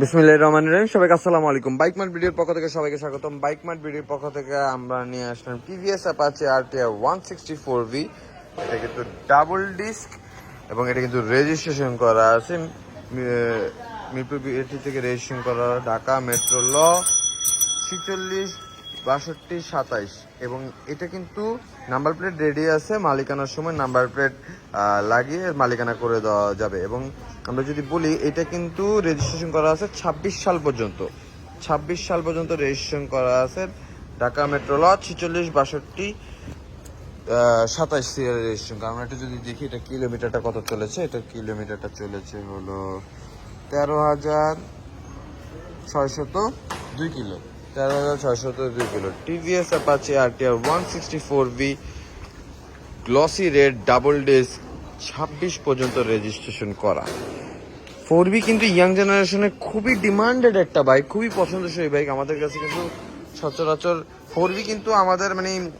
বিসমিল্লাহির রহমানির রহিম। সবাইকে আসসালামু আলাইকুম। বাইক মার্ট ভিডিওর পক্ষ থেকে সবাইকে স্বাগতম। বাইক মার্ট ভিডিওর পক্ষ থেকে আমরা নিয়ে আসলাম TVS Apache RTR one sixty four V এটা কিন্তু ডাবল ডিস্ক এবং এটা কিন্তু রেজিস্ট্রেশন করা আছে। মিরপুর এটি থেকে রেজিস্ট্রেশন করা, ঢাকা মেট্রো ল ছিচল্লিশ বাষট্টি, সাতাইশ। এবং এটা কিন্তু নাম্বার প্লেট রেডি আছে, মালিকানার সময় নাম্বার প্লেট লাগিয়ে মালিকানা করে দেওয়া যাবে। এবং আমরা যদি বলি, এটা কিন্তু রেজিস্ট্রেশন করা আছে ছাব্বিশ সাল পর্যন্ত। ছাব্বিশ সাল পর্যন্ত রেজিস্ট্রেশন করা আছে ঢাকা মেট্রো ল ছিচল্লিশ, বাষট্টি সাতাইশ সিরিয়াল রেজিস্ট্রেশন কারণ এটা যদি দেখি, এটা কিলোমিটারটা কত চলেছে? এটা কিলোমিটারটা চলেছে হলো তেরো হাজার ছয়শত দুই কিলো। তেরো হাজার ছয়শত দুই kilo. TVS Apache RTR one sixty four V glossy red double disc ছাব্বিশ পর্যন্ত রেজিস্ট্রেশন করা। ফোর বি কিন্তু ইয়াং জেনারেশনে খুবই ডিমান্ডেড একটা বাইক খুবই পছন্দসই বাইক আমাদের কাছে কিন্তু সচরাচর ফোর বি কিন্তু আমাদের মানে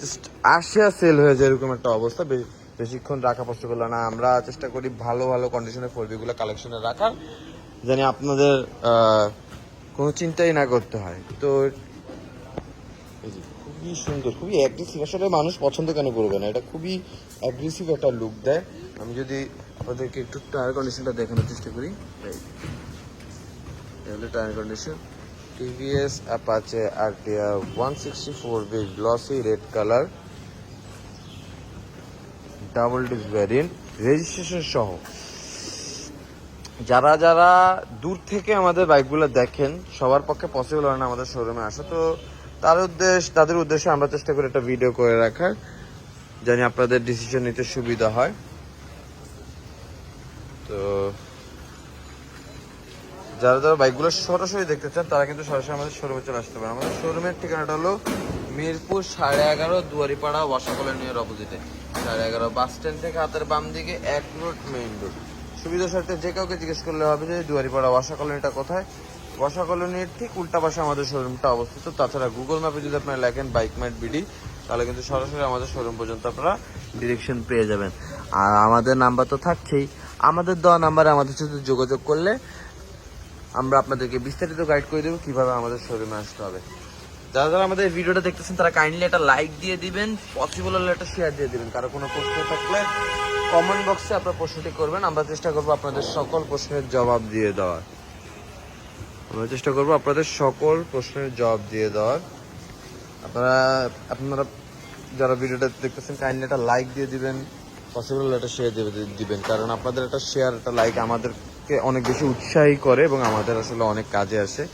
জাস্ট আসিয়া সেল হয়ে যায় এরকম একটা অবস্থা। বে- বেশিক্ষণ রাখা পসিবল না। আমরা চেষ্টা করি ভালো ভালো কন্ডিশনে ফোর বিগুলো কালেকশনে রাখার। জানি আপনাদের কোনো চিন্তাই না করতে হয়। তো খুবই সুন্দর, খুবই অ্যাগ্রেসিভ আসলে মানুষ পছন্দ কেন করবে না? এটা খুবই অ্যাগ্রেসিভ একটা লুক দেয়। আমি যদি ওদেরকে একটু টায়ার কন্ডিশনটা দেখানোর চেষ্টা করি। Tyre condition TVS Apache RTR one sixty four V glossy red colour double disc variant registration সহ। যারা যারা দূর থেকে আমাদের বাইকগুলো দেখেন, সবার পক্ষে পসিবল হয় না আমাদের শোরুমে আসা। তো তার উদ্দেশ্য তাদের উদ্দেশ্যে আমরা চেষ্টা করি একটা ভিডিও করে রাখার, জানি আপনাদের ডিসিশন নিতে সুবিধা হয়। তো যারা যারা বাইকগুলো সরাসরি দেখতে চান, তারা কিন্তু সরাসরি আমাদের শোরুমে চলে আসতে পারে আমাদের শোরুমের ঠিকানাটা হলো মিরপুর সাড়ে এগারো, দুয়ারিপাড়া ওয়াসা কলোনির অপোজিটে সাড়ে এগারো বাস স্ট্যান্ড থেকে হাতের বাম দিকে এক রোড মেইন রোড সুবিধা স্বার্থে যে কাউকে জিজ্ঞেস করলে হবে যে দুয়ারিপাড়া ওয়াসা কলোনিটা কোথায়? ওয়াসা কলোনির ঠিক উল্টা পাশে আমাদের শোরুমটা অবস্থিত। তাছাড়া গুগল ম্যাপে যদি আপনারা লেখেন বাইক ম্যাট বিডি তাহলে কিন্তু সরাসরি আমাদের শোরুম পর্যন্ত আপনারা ডিরেকশন পেয়ে যাবেন। আর আমাদের নাম্বার তো থাকছেই। আমাদের দেওয়া নাম্বারে আমাদের সাথে যোগাযোগ করলে আমরা আপনাদেরকে বিস্তারিত গাইড করে দেবো কীভাবে আমাদের শোরুমে আসতে হবে। যারা যারা আমাদের ভিডিওটা দেখতেছেন, তারা কাইন্ডলি একটা লাইক দিয়ে দিবেন পসিবল হলে একটা শেয়ার দিয়ে দিবেন। কারও কোনো প্রশ্ন থাকলে কমেন্ট বক্সে আপনার প্রশ্নটি করবেন, আমরা চেষ্টা করব আপনাদের সকল প্রশ্নের জবাব দিয়ে দেওয়ার। আমরা চেষ্টা করব আপনাদের সকল প্রশ্নের জবাব দিয়ে দেওয়ার। আপনারা আপনারা যারা ভিডিওটা দেখতেছেন কাইন্ডলি একটা লাইক দিয়ে দিবেন পসিবল একটা শেয়ার দিয়ে দিবেন, কারণ আপনাদের একটা শেয়ার একটা লাইক আমাদেরকে অনেক বেশি উৎসাহী করে এবং আমাদের আসলে অনেক কাজে আসে।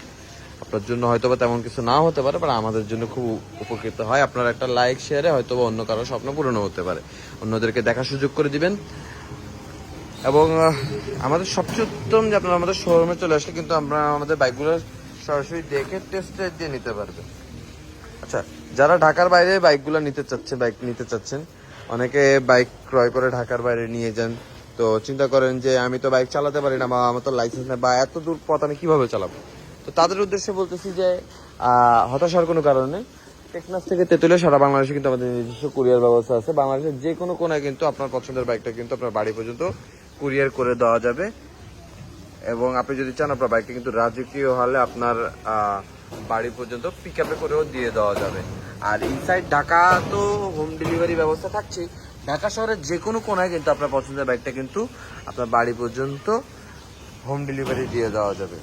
আপনার জন্য হয়তো বা তেমন কিছু না হতে পারে বাট আমাদের জন্য খুব উপকৃত হয়। আপনার একটা লাইক শেয়ারে হয়তো বা অন্য কারও স্বপ্ন পূরণ হতে পারে। অন্যদেরকে দেখার সুযোগ করে দিবেন। এবং আমাদের সবচেয়ে উত্তম যে আপনারা আমাদের শোরুমে চলে আসলে কিন্তু আমরা আমাদের বাইকগুলো সরাসরি দেখে টেস্ট দিয়ে নিতে পারবেন আচ্ছা যারা ঢাকার বাইরে বাইকগুলো নিতে চাচ্ছেন বাইক নিতে চাচ্ছেন, অনেকে বাইক ক্রয় করে ঢাকার বাইরে নিয়ে যান। তো চিন্তা করেন যে, আমি তো বাইক চালাতে পারি না, বা আমার তো লাইসেন্স নেই, বা এত দূর পথ আমি কীভাবে চালাবো? তো তাদের উদ্দেশ্যে বলতেছি যে হতাশার কোনো কারণে নেই টেকনাফ থেকে তেতুলে সারা বাংলাদেশে কিন্তু আমাদের নিজস্ব কুরিয়ার ব্যবস্থা আছে। বাংলাদেশের যে কোনো কোনায় কিন্তু আপনার পছন্দের বাইকটা কিন্তু আপনার বাড়ি পর্যন্ত কুরিয়ার করে দেওয়া যাবে। এবং আপনি যদি চান, আপনার বাইকটা কিন্তু রাজকীয় হলে আপনার বাড়ি পর্যন্ত পিক আপে করেও দিয়ে দেওয়া যাবে। আর ইনসাইড ঢাকা তো হোম ডেলিভারি ব্যবস্থা থাকছেই। ঢাকা শহরের যে কোনো কোনায় কিন্তু আপনার পছন্দের বাইকটা কিন্তু আপনার বাড়ি পর্যন্ত হোম ডেলিভারি দিয়ে দেওয়া যাবে।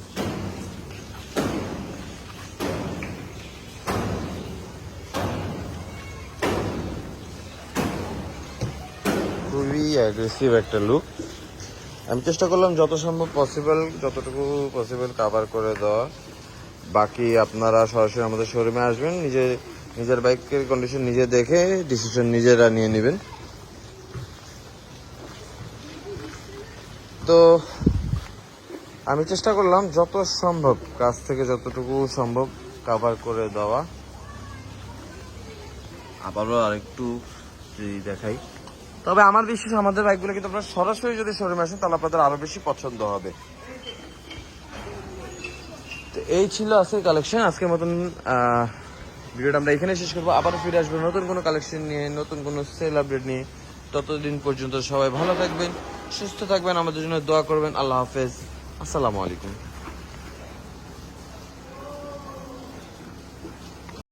খুবই অ্যাগ্রেসিভ একটা লুক আমি চেষ্টা করলাম যত সম্ভব পসিবল যতটুকু পসিবল কাভার করে দেওয়া। বাকি আপনারা সরাসরি আমাদের শোরুমে আসবেন, নিজে, নিজের বাইকের কন্ডিশন নিজে দেখে ডিসিশন নিজেরা নিয়ে নেবেন। তো, আমি চেষ্টা করলাম যত সম্ভব, কাছ থেকে যতটুকু সম্ভব কাভার করে দেওয়া। আবারও আরেকটু যদি দেখাই। তবে আমার বিশ্বাস, আমাদের বাইকগুলো কিন্তু আপনারা সরাসরি যদি শোরুমে আসেন, তাহলে আপনাদের আরও বেশি পছন্দ হবে। তো এই ছিল আজকের কালেকশন আজকের মতন ভিডিওটা আমরা এখানে শেষ করব। আবার ফিরে আসব নতুন কোনো কালেকশন নিয়ে, নতুন কোনো সেল আপডেট নিয়ে। ততদিন পর্যন্ত সবাই ভালো থাকবেন, সুস্থ থাকবেন। আমাদের জন্য দোয়া করবেন। আল্লাহ হাফেজ। আসসালামু আলাইকুম।